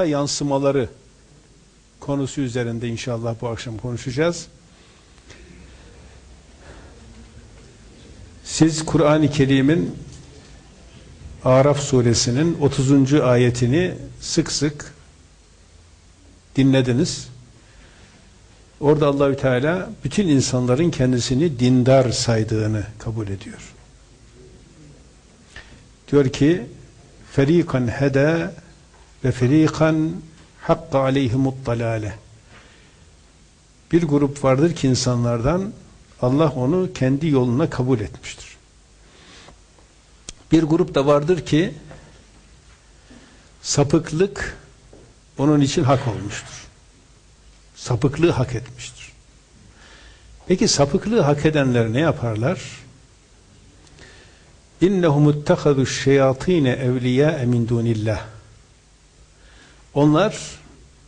hayata yansımaları konusu üzerinde inşallah bu akşam konuşacağız. Siz Kur'an-ı Kerim'in Araf suresinin 30. ayetini sık sık dinlediniz. Orada Allahü Teala bütün insanların kendisini dindar saydığını kabul ediyor. Diyor ki ferikan heda ve ferikan hakka aleyhimut dalale. Bir grup vardır ki insanlardan Allah onu kendi yoluna kabul etmiştir. Bir grup da vardır ki sapıklık onun için hak olmuştur. Sapıklığı hak etmiştir. Peki sapıklığı hak edenler ne yaparlar? İnnehum ittehadu şeyatine evliya min dunillah. Onlar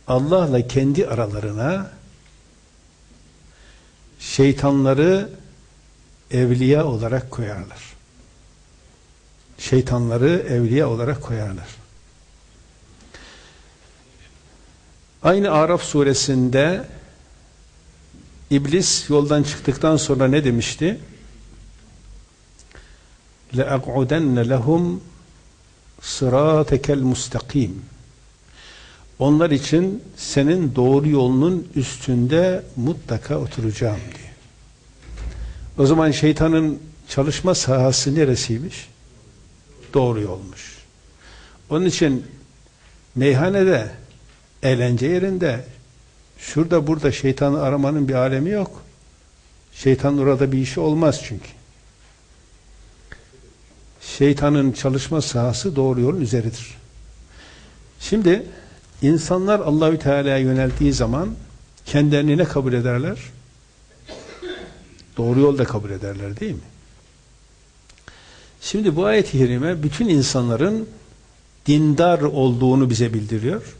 Allah'la kendi aralarına şeytanları evliya olarak koyarlar. Şeytanları evliya olarak koyarlar. Aynı Araf suresinde İblis yoldan çıktıktan sonra ne demişti? لَاَقْعُدَنَّ لَهُمْ صِرَاتَكَ الْمُسْتَقِيمِ onlar için senin doğru yolunun üstünde mutlaka oturacağım diye. O zaman şeytanın çalışma sahası neresiymiş? Doğru yolmuş. Onun için meyhanede, eğlence yerinde, şurada burada şeytanı aramanın bir alemi yok. Şeytan orada bir işi olmaz çünkü. Şeytanın çalışma sahası doğru yolun üzeridir. Şimdi insanlar Allahü Teala'ya yöneldiği zaman kendilerini ne kabul ederler? Doğru yolda kabul ederler değil mi? Şimdi bu ayet-i kerime bütün insanların dindar olduğunu bize bildiriyor.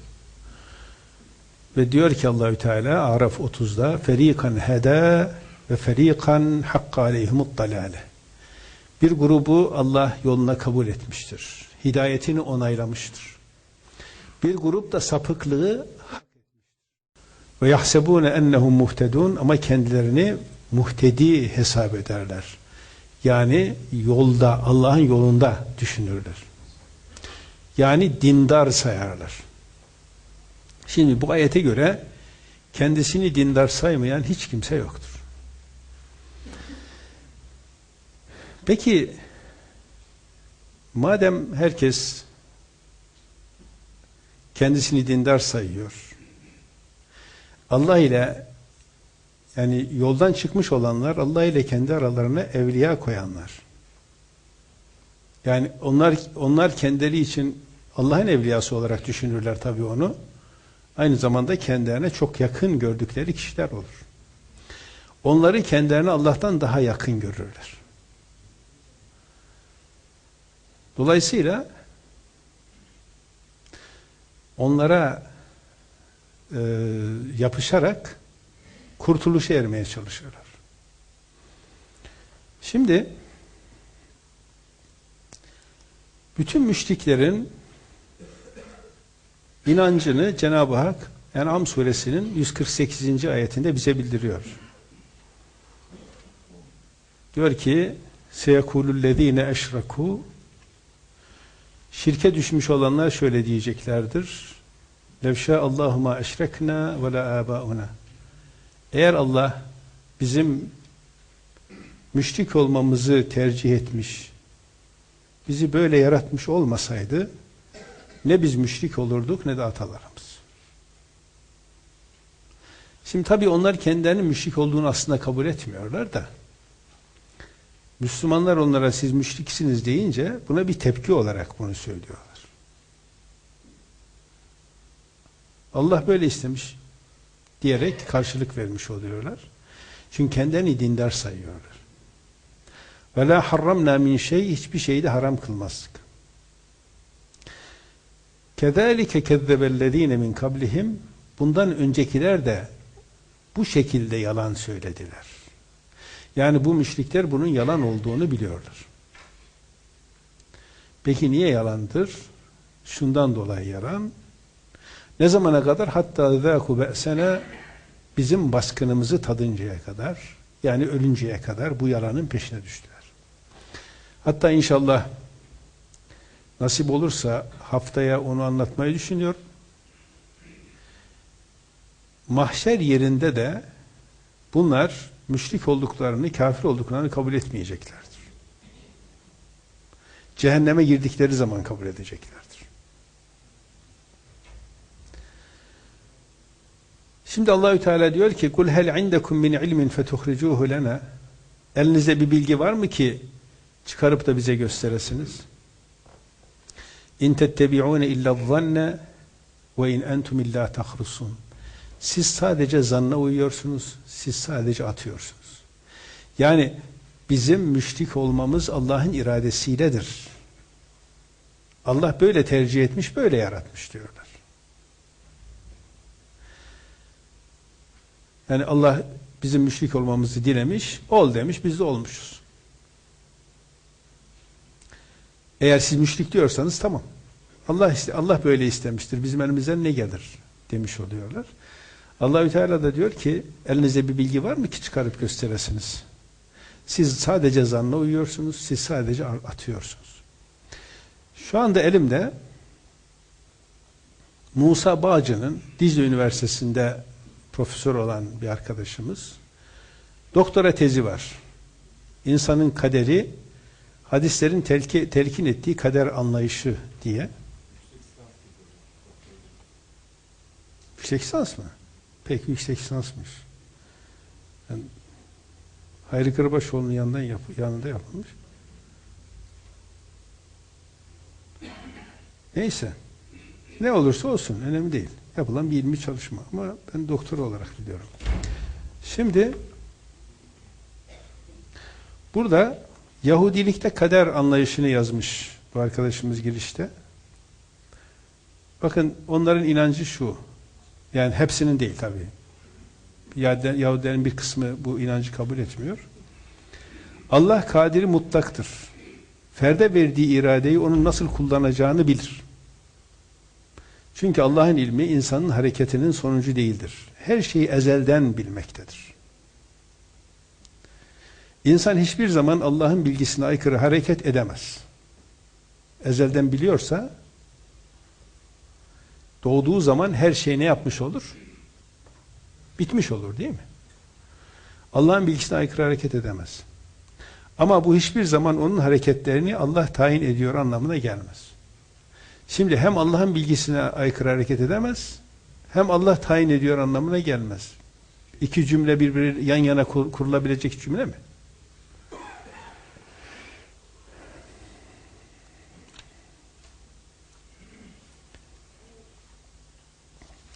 Ve diyor ki Allahü Teala Araf 30'da ferikan heda ve ferikan hakka aleyhimut dalale. Bir grubu Allah yoluna kabul etmiştir. Hidayetini onaylamıştır. Bir grup da sapıklığı ve yahsebune ennehum muhtedun ama kendilerini muhtedi hesap ederler. Yani yolda, Allah'ın yolunda düşünürler. Yani dindar sayarlar. Şimdi bu ayete göre kendisini dindar saymayan hiç kimse yoktur. Peki madem herkes kendisini dindar sayıyor Allah ile yani yoldan çıkmış olanlar Allah ile kendi aralarına evliya koyanlar. Yani onlar onlar kendileri için Allah'ın evliyası olarak düşünürler tabii onu. Aynı zamanda kendilerine çok yakın gördükleri kişiler olur. Onları kendilerine Allah'tan daha yakın görürler. Dolayısıyla onlara e, yapışarak kurtuluşa ermeye çalışıyorlar. Şimdi bütün müşriklerin inancını Cenab-ı Hak En'am suresinin 148. ayetinde bize bildiriyor. Diyor ki seyekulullezine eşraku şirke düşmüş olanlar şöyle diyeceklerdir. Levşâ Allahüma eşrekna ve la âbâuna eğer Allah bizim müşrik olmamızı tercih etmiş, bizi böyle yaratmış olmasaydı, ne biz müşrik olurduk ne de atalarımız. Şimdi tabii onlar kendilerinin müşrik olduğunu aslında kabul etmiyorlar da, Müslümanlar onlara siz müşriksiniz deyince buna bir tepki olarak bunu söylüyorlar. Allah böyle istemiş diyerek karşılık vermiş oluyorlar. Çünkü kendilerini dindar sayıyorlar. Ve la harramna şey hiçbir şeyi de haram kılmazdık. Kezalike kezzebellezine min kablihim bundan öncekiler de bu şekilde yalan söylediler. Yani bu müşrikler bunun yalan olduğunu biliyorlar. Peki niye yalandır? Şundan dolayı yalan. Ne zamana kadar? Hatta zâku be'sene bizim baskınımızı tadıncaya kadar yani ölünceye kadar bu yalanın peşine düştüler. Hatta inşallah nasip olursa haftaya onu anlatmayı düşünüyorum. Mahşer yerinde de bunlar müşrik olduklarını, kafir olduklarını kabul etmeyeceklerdir. Cehenneme girdikleri zaman kabul edeceklerdir. Şimdi Allahü Teala diyor ki: "Kul hel indekum min ilmin fetuhricuhu lena?" Elinizde bir bilgi var mı ki çıkarıp da bize gösteresiniz? İn illa zanne ve in entum illa tahrusun. Siz sadece zanna uyuyorsunuz, siz sadece atıyorsunuz. Yani bizim müşrik olmamız Allah'ın iradesiyledir. Allah böyle tercih etmiş, böyle yaratmış diyorlar. Yani Allah bizim müşrik olmamızı dilemiş, ol demiş, biz de olmuşuz. Eğer siz müşrik diyorsanız tamam. Allah Allah böyle istemiştir. Bizim elimizden ne gelir demiş oluyorlar. Allahü Teala da diyor ki elinizde bir bilgi var mı ki çıkarıp gösteresiniz? Siz sadece zanla uyuyorsunuz, siz sadece atıyorsunuz. Şu anda elimde Musa Bağcı'nın Dicle Üniversitesi'nde profesör olan bir arkadaşımız doktora tezi var. İnsanın kaderi hadislerin telki, telkin ettiği kader anlayışı diye. Yüksek lisans mı? Pek yüksek lisansmış. Yani Hayri Kırbaşoğlu'nun yanından yap, yanında yapılmış. Neyse. Ne olursa olsun önemli değil. Yapılan bir ilmi çalışma ama ben doktor olarak biliyorum. Şimdi burada Yahudilikte kader anlayışını yazmış bu arkadaşımız girişte. Bakın onların inancı şu. Yani hepsinin değil tabii. Yahudilerin bir kısmı bu inancı kabul etmiyor. Allah kadiri mutlaktır. Ferde verdiği iradeyi onun nasıl kullanacağını bilir. Çünkü Allah'ın ilmi insanın hareketinin sonucu değildir. Her şeyi ezelden bilmektedir. İnsan hiçbir zaman Allah'ın bilgisine aykırı hareket edemez. Ezelden biliyorsa doğduğu zaman her şey ne yapmış olur? Bitmiş olur değil mi? Allah'ın bilgisine aykırı hareket edemez. Ama bu hiçbir zaman onun hareketlerini Allah tayin ediyor anlamına gelmez. Şimdi hem Allah'ın bilgisine aykırı hareket edemez, hem Allah tayin ediyor anlamına gelmez. İki cümle birbiri yan yana kur, kurulabilecek cümle mi?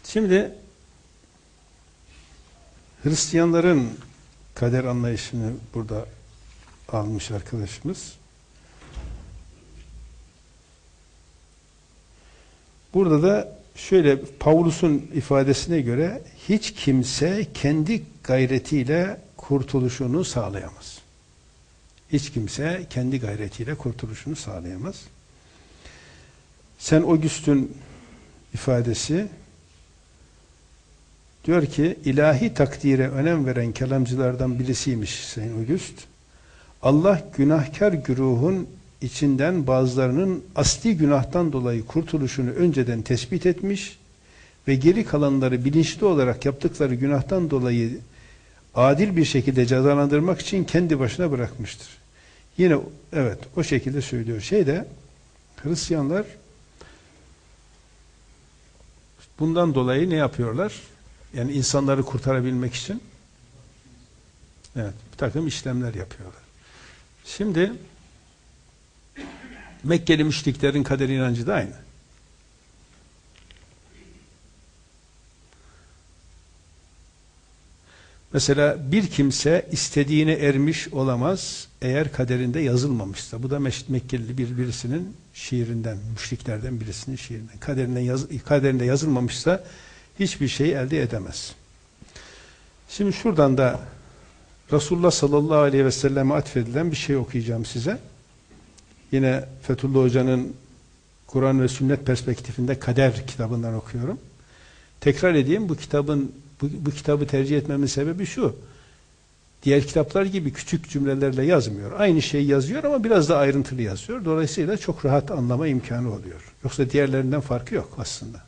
Şimdi Hristiyanların kader anlayışını burada almış arkadaşımız. Burada da şöyle Pavlus'un ifadesine göre hiç kimse kendi gayretiyle kurtuluşunu sağlayamaz. Hiç kimse kendi gayretiyle kurtuluşunu sağlayamaz. Sen August'un ifadesi diyor ki ilahi takdire önem veren kelamcılardan birisiymiş Sayın August. Allah günahkar güruhun içinden bazılarının asli günahtan dolayı kurtuluşunu önceden tespit etmiş ve geri kalanları bilinçli olarak yaptıkları günahtan dolayı adil bir şekilde cezalandırmak için kendi başına bırakmıştır. Yine evet o şekilde söylüyor. Şeyde Hristiyanlar bundan dolayı ne yapıyorlar? Yani insanları kurtarabilmek için evet bir takım işlemler yapıyorlar. Şimdi Mekkeli müşriklerin kader inancı da aynı. Mesela bir kimse istediğine ermiş olamaz eğer kaderinde yazılmamışsa. Bu da Mekkeli bir birisinin şiirinden, müşriklerden birisinin şiirinden. Kaderinde, yaz, kaderinde yazılmamışsa hiçbir şey elde edemez. Şimdi şuradan da Resulullah sallallahu aleyhi ve selleme atfedilen bir şey okuyacağım size. Yine Fethullah Hoca'nın Kur'an ve sünnet perspektifinde kader kitabından okuyorum. Tekrar edeyim bu kitabın bu, bu kitabı tercih etmemin sebebi şu. Diğer kitaplar gibi küçük cümlelerle yazmıyor. Aynı şeyi yazıyor ama biraz da ayrıntılı yazıyor. Dolayısıyla çok rahat anlama imkanı oluyor. Yoksa diğerlerinden farkı yok aslında.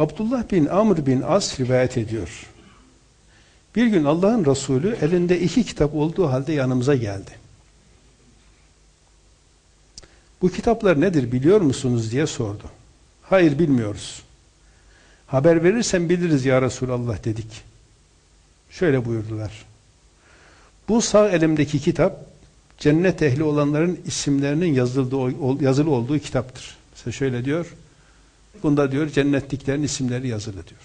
Abdullah bin Amr bin As rivayet ediyor. Bir gün Allah'ın Resulü elinde iki kitap olduğu halde yanımıza geldi. Bu kitaplar nedir biliyor musunuz diye sordu. Hayır bilmiyoruz. Haber verirsen biliriz ya Resulallah dedik. Şöyle buyurdular. Bu sağ elimdeki kitap cennet ehli olanların isimlerinin yazıldığı, yazılı olduğu kitaptır. Mesela şöyle diyor. Bunda diyor cennetliklerin isimleri yazılı diyor.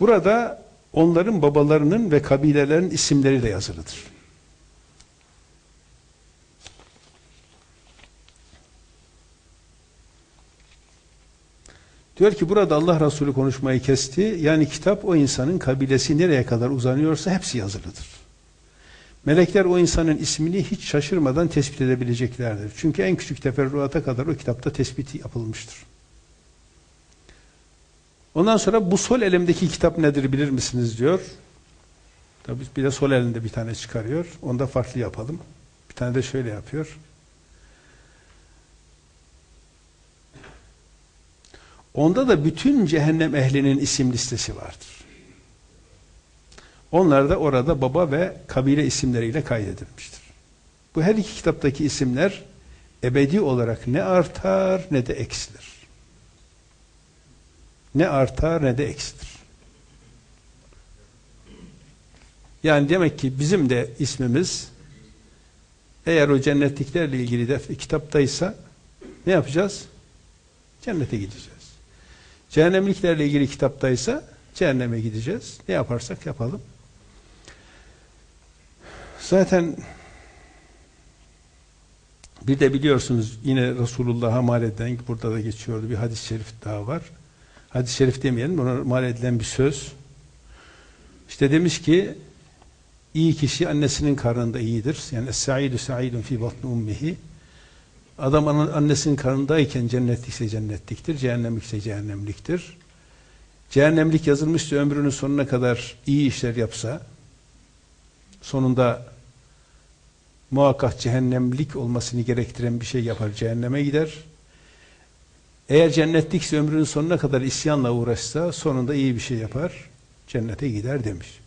Burada onların babalarının ve kabilelerin isimleri de yazılıdır. Diyor ki burada Allah Resulü konuşmayı kesti. Yani kitap o insanın kabilesi nereye kadar uzanıyorsa hepsi yazılıdır. Melekler o insanın ismini hiç şaşırmadan tespit edebileceklerdir. Çünkü en küçük teferruata kadar o kitapta tespiti yapılmıştır. Ondan sonra bu sol elimdeki kitap nedir bilir misiniz diyor. Tabii bir de sol elinde bir tane çıkarıyor. Onda farklı yapalım. Bir tane de şöyle yapıyor. Onda da bütün cehennem ehlinin isim listesi vardır. Onlar da orada baba ve kabile isimleriyle kaydedilmiştir. Bu her iki kitaptaki isimler ebedi olarak ne artar ne de eksilir. Ne artar ne de eksilir. Yani demek ki bizim de ismimiz eğer o cennetliklerle ilgili de kitaptaysa ne yapacağız? Cennete gideceğiz. Cehennemliklerle ilgili kitaptaysa cehenneme gideceğiz. Ne yaparsak yapalım. Zaten bir de biliyorsunuz yine Resulullah'a mal edilen burada da geçiyordu bir hadis-i şerif daha var. Hadis-i şerif demeyelim ona mal edilen bir söz. İşte demiş ki iyi kişi annesinin karnında iyidir. Yani es-saidu sa'idun fi batni ummihi. Adam annesinin karnındayken cennetlikse cennetliktir, cehennemlikse cehennemliktir. Cehennemlik yazılmışsa ömrünün sonuna kadar iyi işler yapsa, sonunda muhakkak cehennemlik olmasını gerektiren bir şey yapar, cehenneme gider. Eğer cennetlikse ömrünün sonuna kadar isyanla uğraşsa, sonunda iyi bir şey yapar, cennete gider demiş.